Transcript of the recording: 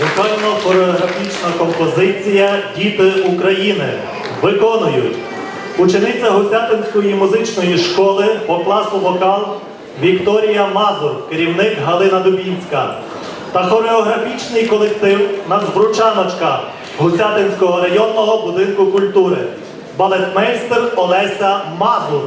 вокально хореографічна композиція Діти України виконують учениця Гусятинської музичної школи по класу вокал Вікторія Мазур, керівник Галина Дубінська. Та хореографічний колектив Нацбручаночка Гусятинського районного будинку культури, балетмейстер Олеся Мазур.